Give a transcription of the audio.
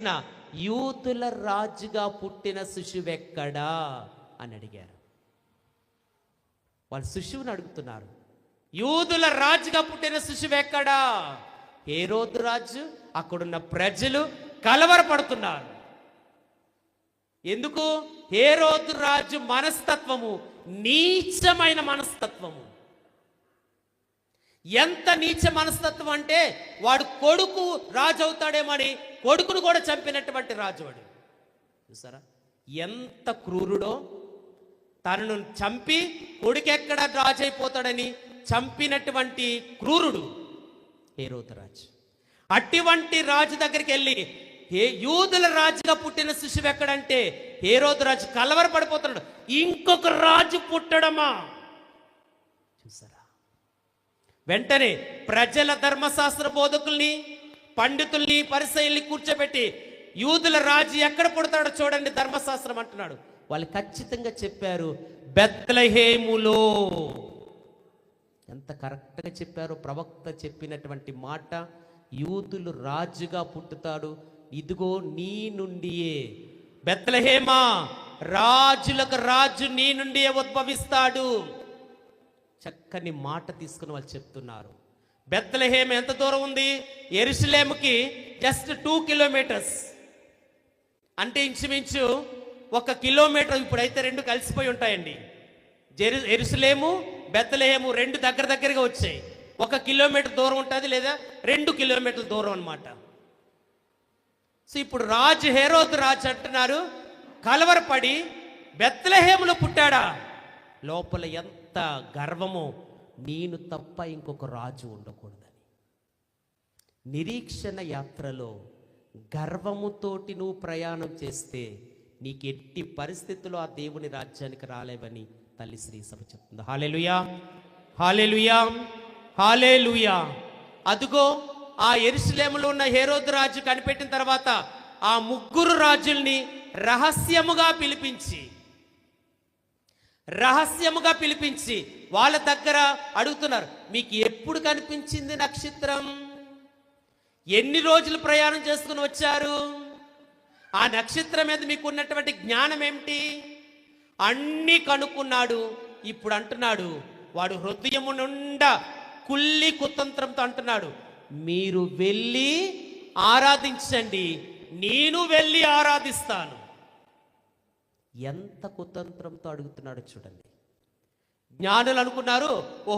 నా యూతుల రాజుగా పుట్టిన శిశువెక్కడా అని అడిగారు. వాళ్ళు శిశువుని అడుగుతున్నారు. యూదుల రాజుగా పుట్టిన శిశువెక్కడా రోజు రాజు అక్కడున్న ప్రజలు కలవరపడుతున్నారు. ఎందుకు? హేరోదు రాజు మనస్తత్వము నీచమైన మనస్తత్వము. ఎంత నీచ మనస్తత్వం అంటే వాడు కొడుకు రాజు అవుతాడేమని కొడుకును కూడా చంపినటువంటి రాజు వాడు. చూసారా? ఎంత క్రూరుడో తనను చంపి కొడుకెక్కడ రాజు అయిపోతాడని చంపినటువంటి క్రూరుడు హేరోదు రాజు. అటువంటి రాజు దగ్గరికి వెళ్ళి ఏ యూదుల రాజుగా పుట్టిన శిశువు ఎక్కడంటే హేరోదు రాజు కలవర పడిపోతున్నాడు ఇంకొక రాజు పుట్టడమా? చూసారా? వెంటనే ప్రజల ధర్మశాస్త్ర బోధకుల్ని పండితుల్ని పరిశైల్ని కూర్చోబెట్టి యూదుల రాజు ఎక్కడ పుడతాడో చూడండి ధర్మశాస్త్రం అంటున్నాడు. వాళ్ళు ఖచ్చితంగా చెప్పారు బెత్లహేములో. ఎంత కరెక్ట్గా చెప్పారో ప్రవక్త చెప్పినటువంటి మాట యూదులు రాజుగా పుట్టుతాడు. ఇదిగో నీ నుండియే. బెత్లహేమా రాజులకు రాజు నీ నుండియే ఉద్భవిస్తాడు. చక్కని మాట తీసుకుని వాళ్ళు చెప్తున్నారు. బెత్తలహేమ్ ఎంత దూరం ఉంది? ఎరుసలేముకి జస్ట్ టూ కిలోమీటర్స్ అంటే ఇంచుమించు ఒక కిలోమీటర్ ఇప్పుడైతే రెండు కలిసిపోయి ఉంటాయండి. జెరు ఎరుసలేము బెత్తలహేము రెండు దగ్గర దగ్గరగా వచ్చాయి. ఒక కిలోమీటర్ దూరం ఉంటుంది లేదా రెండు కిలోమీటర్ల దూరం అన్నమాట. సో ఇప్పుడు రాజు హేరోద్ రాజు అంటున్నారు కలవరపడి బెత్తలహేములో పుట్టాడా? లోపల ఎంత గర్వమో నేను తప్ప ఇంకొక రాజు ఉండకూడదని. నిరీక్షణ యాత్రలో గర్వముతోటి నువ్వు ప్రయాణం చేస్తే నీకు ఎట్టి పరిస్థితుల్లో ఆ దేవుని రాజ్యానికి రాలేవని తల్లి శ్రీ సభ చెప్తుంది. హాలేలుయా హాలేలుయా హాలేలుయా అదుగో ఆ ఎరుసలేములో ఉన్న హేరోద్ రాజు కనిపెట్టిన తర్వాత ఆ ముగ్గురు రాజుల్ని రహస్యముగా పిలిపించి రహస్యముగా పిలిపించి వాళ్ళ దగ్గర అడుగుతున్నారు మీకు ఎప్పుడు కనిపించింది నక్షత్రం? ఎన్ని రోజులు ప్రయాణం చేసుకుని వచ్చారు? ఆ నక్షత్రం మీద మీకు ఉన్నటువంటి జ్ఞానం ఏమిటి? అన్నీ కనుక్కున్నాడు. ఇప్పుడు అంటున్నాడు వాడు హృదయము నుండా కుల్లి కుతంత్రంతో అంటున్నాడు మీరు వెళ్ళి ఆరాధించండి నేను వెళ్ళి ఆరాధిస్తాను. ఎంత కుతంత్రంతో అడుగుతున్నాడో చూడండి. జ్ఞానులు అనుకున్నారు ఓ